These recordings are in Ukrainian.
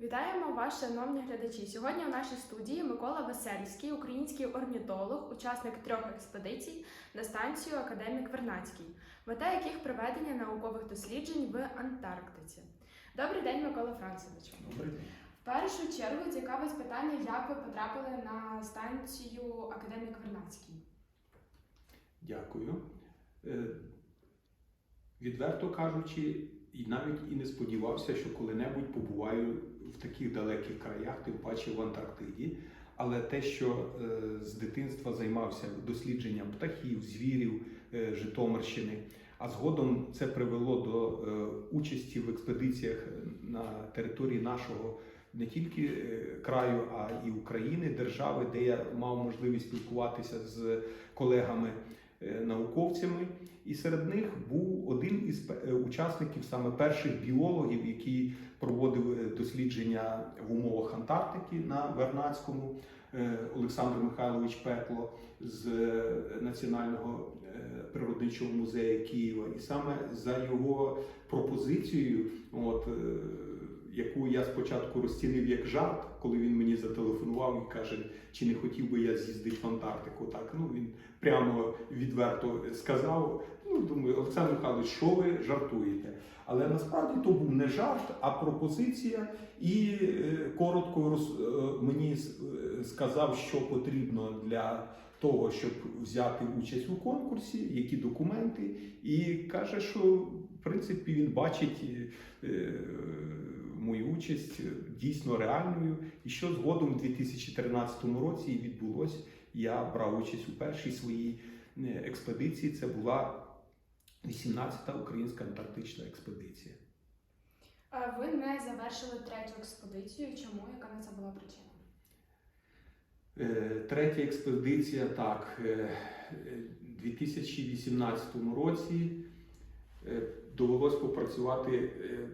Вітаємо вас, шановні глядачі. Сьогодні у нашій студії Микола Весельський, український орнітолог, учасник трьох експедицій на станцію Академік Вернадський, мета яких проведення наукових досліджень в Антарктиці. Добрий день, Микола Францевич. Добрий день. В першу чергу цікавить питання, як ви потрапили на станцію Академік Вернадський. Дякую. Е, Відверто кажучи, і навіть і не сподівався, що коли-небудь побуваю в таких далеких краях, тим паче в Антарктиді. Але те, що е, з дитинства займався дослідженням птахів, звірів е, Житомирщини, а згодом це привело до е, участі в експедиціях на території нашого не тільки краю, а і України, держави, де я мав можливість спілкуватися з колегами науковцями. І серед них був один із е, учасників, саме перших біологів, який проводив е, дослідження в умовах Антарктики на Вернадському, е, Олександр Михайлович Пекло з е, Національного е, природничого музею Києва. І саме за його пропозицією, от, е, яку я спочатку розцінив як жарт, коли він мені зателефонував і каже, чи не хотів би я з'їздити в Антарктику. Так, ну він прямо відверто сказав. Ну, думаю, Олександр Михайлович, що ви жартуєте? Але насправді то був не жарт, а пропозиція. І е, коротко роз, е, мені е, сказав, що потрібно для того, щоб взяти участь у конкурсі, які документи, і каже, що в принципі він бачить мою участь дійсно реальною. І що згодом у 2013 році і відбулося, я брав участь у першій своїй е, експедиції. Це була 18-та українська антарктична експедиція. Е, Ви не завершили третю експедицію. Чому? Яка на це була причина? Е, Третя експедиція, так, е, е, у 2018 році е, довелось попрацювати е,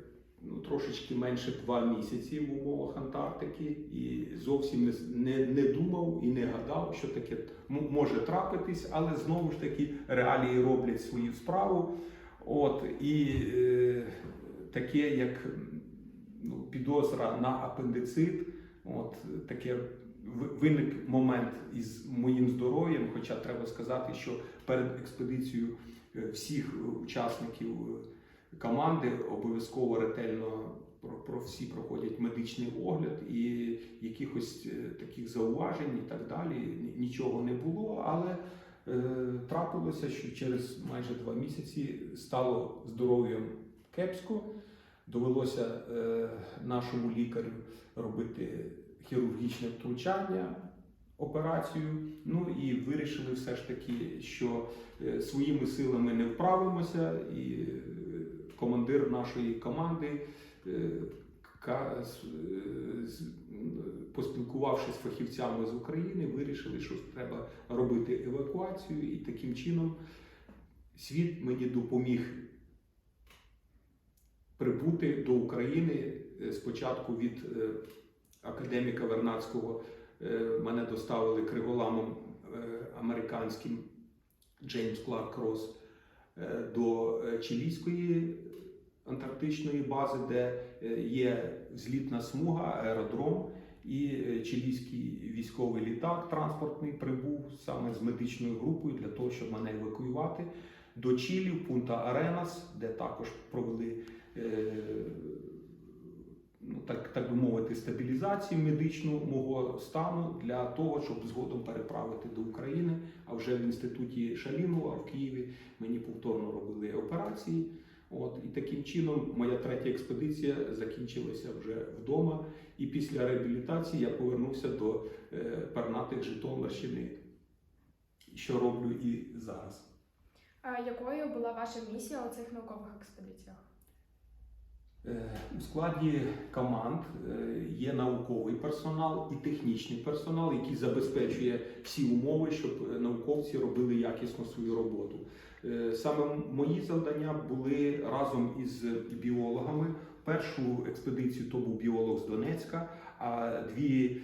ну, трошечки менше два місяці в умовах Антарктики і зовсім не, не, не думав і не гадав, що таке може трапитись, але знову ж таки реалії роблять свою справу. От, і е, таке, як ну, підозра на апендицит, от таке виник момент із моїм здоров'ям. Хоча треба сказати, що перед експедицією е, всіх учасників е, команди обов'язково ретельно про, про всі проходять медичний огляд і якихось е, таких зауважень і так далі нічого не було. Але е, трапилося, що через майже два місяці стало здоров'ям кепсько. Довелося е, нашому лікарю робити хірургічне втручання, операцію. Ну і вирішили все ж таки, що е, своїми силами не вправимося, і командир нашої команди. е, е, Поспілкувавшись з фахівцями з України, вирішили, що треба робити евакуацію, і таким чином світ мені допоміг прибути до України е, спочатку від академіка Вернадського. е, Мене доставили криголамом американським Джеймс Кларк Кросс е, до е, чилійської антарктичної бази, де е, є злітна смуга, аеродром. І е, чилійський військовий літак транспортний прибув саме з медичною групою для того, щоб мене евакуювати до Чилі, Пунта Аренас, де також провели е, ну, так, так би мовити, стабілізацію медичну мого стану для того, щоб згодом переправити до України. А вже в інституті Шалімова в Києві мені повторно робили операції. От і таким чином моя третя експедиція закінчилася вже вдома. І після реабілітації я повернувся до е, пернатих Житомирщини, що роблю і зараз. Е, Якою була ваша місія у цих наукових експедиціях? Е, У складі команд е, є науковий персонал і технічний персонал, який забезпечує всі умови, щоб е, науковці робили якісно свою роботу. Саме мої завдання були разом із біологами. Першу експедицію то був біолог з Донецька, а дві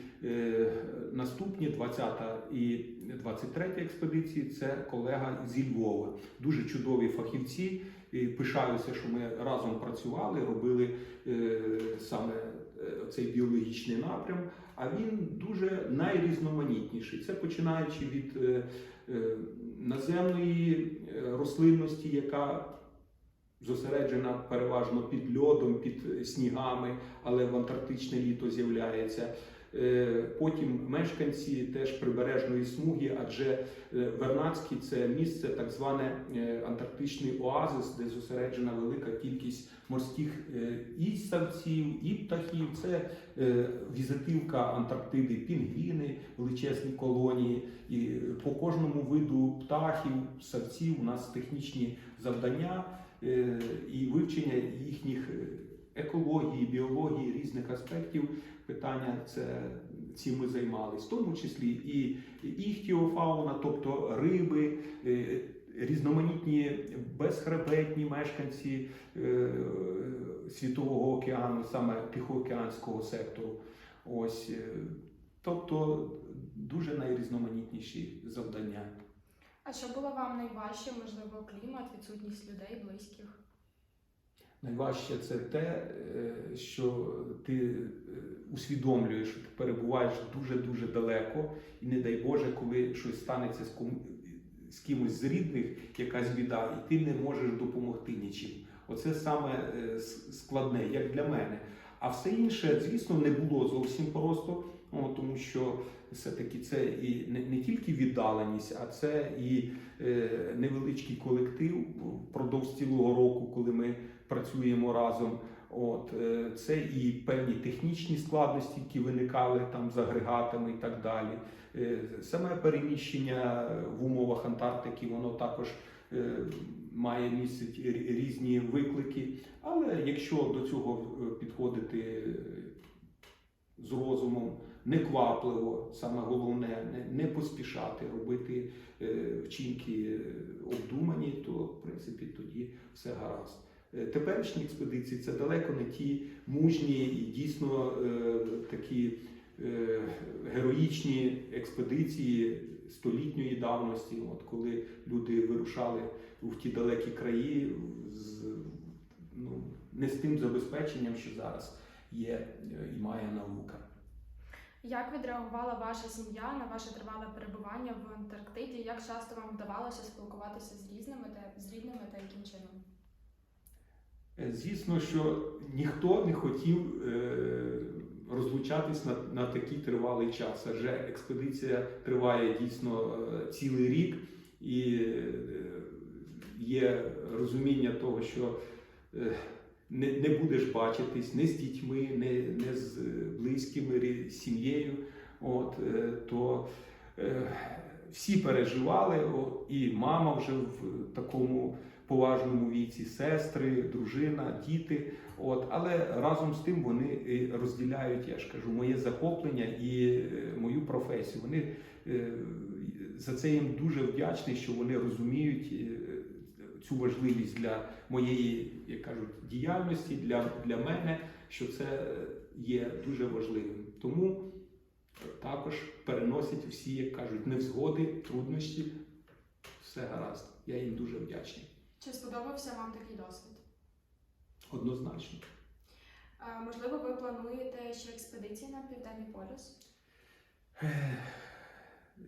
наступні, 20-та і 23-та експедиції, це колега зі Львова. Дуже чудові фахівці. І пишаюся, що ми разом працювали, робили е, саме е, цей біологічний напрям, а він дуже найрізноманітніший. Це починаючи від е, наземної рослинності, яка зосереджена переважно під льодом, під снігами, але в антарктичне літо з'являється. Е, Потім мешканці теж прибережної смуги, адже е, Вернадський це місце, так зване е, антарктичний оазис, де зосереджена велика кількість морських і ссавців, і птахів. Це візитивка Антарктиди, пінгвіни, величезні колонії. І по кожному виду птахів, ссавців у нас технічні завдання і вивчення їхніх екології, біології, різних аспектів питання це цим ми займалися, в тому числі і іхтіофауна, тобто риби, е, різноманітні безхребетні мешканці е, Світового океану, саме Тихоокеанського сектору. Ось, е, тобто дуже найрізноманітніші завдання. А що було вам найважче, можливо, клімат, відсутність людей, близьких? Найважче це те, е, що ти е, усвідомлюєш, що ти перебуваєш дуже-дуже далеко, і не дай Боже, коли щось станеться з, ком... з кимось з рідних, якась біда, і ти не можеш допомогти нічим. Оце саме е, складне, як для мене. А все інше, звісно, не було зовсім просто, о, тому що все-таки це і не, не тільки віддаленість, а це і е, невеличкий колектив впродовж цілого року, коли ми працюємо разом. От е, це і певні технічні складності, які виникали там з агрегатами і так далі. Е, Саме переміщення в умовах Антарктики, воно також е, має рі- різні виклики. Але якщо до цього е, підходити е, з розумом, неквапливо, саме головне, не, поспішати робити е, вчинки е, обдумані, то в принципі тоді все гаразд. Е, Теперішні експедиції це далеко не ті мужні і дійсно такі героїчні експедиції столітньої давності, от коли люди вирушали в ті далекі краї з ну, не з тим забезпеченням, що зараз є і має наука. Як відреагувала ваша сім'я на ваше тривале перебування в Антарктиді? Як часто вам вдавалося спілкуватися з різними та з рідними та яким чином? Е, Звісно, що ніхто не хотів е, розлучатись на, на такий тривалий час. Адже експедиція триває дійсно е, цілий рік, і є розуміння того, що не, не будеш бачитись не з дітьми, не, не з близькими, рі- сім'єю. От, е, то е, всі переживали, о, і мама вже в такому поважному віці, сестри, дружина, діти. От, але разом з тим вони розділяють, я ж кажу, моє захоплення і е, мою професію. Вони е, за це їм дуже вдячний, що вони розуміють е, цю важливість для моєї, як кажуть, діяльності, для, для мене, що це є дуже важливим. Тому також переносять всі, як кажуть, невзгоди, труднощі. Все гаразд. Я їм дуже вдячний. Чи сподобався вам такий досвід? Однозначно. А, можливо, ви плануєте ще експедиції на Південний полюс?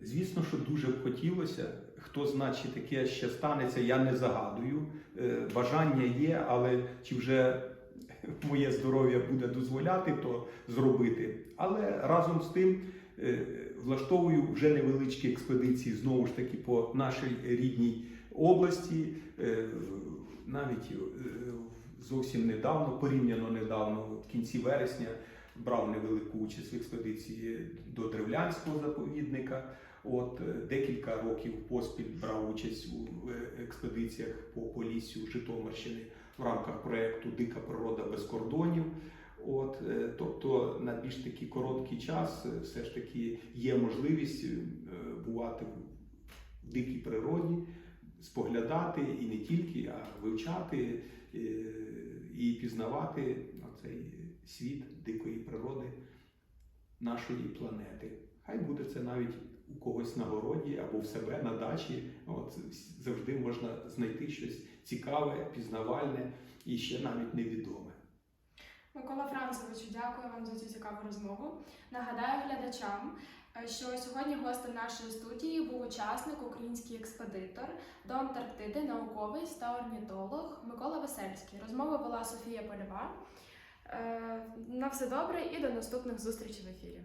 Звісно, що дуже б хотілося. Хто знає, чи таке ще станеться, я не загадую. Е, Бажання є, але чи вже моє здоров'я буде дозволяти то зробити. Але разом з тим е, влаштовую вже невеличкі експедиції знову ж таки по нашій рідній області. Е, Навіть зовсім недавно, порівняно недавно, в кінці вересня, брав невелику участь в експедиції до Древлянського заповідника. От е, декілька років поспіль брав участь у е, експедиціях по Поліссю Житомирщини в рамках проєкту Дика природа без кордонів. От, е, тобто на більш такий короткий час все ж таки є можливість бувати в дикій природі, споглядати і не тільки, а вивчати і пізнавати цей світ дикої природи нашої планети. Хай буде це навіть у когось на городі або в себе на дачі. От завжди можна знайти щось цікаве, пізнавальне і ще навіть невідоме. Микола Францевичу, дякую вам за цю цікаву розмову. Нагадаю глядачам, е, що сьогодні гостем нашої студії був учасник, український експедитор до Антарктиди, науковець та орнітолог Микола Весельський. Розмову вела Софія Польова. Е, На все добре і до наступних зустрічей в ефірі.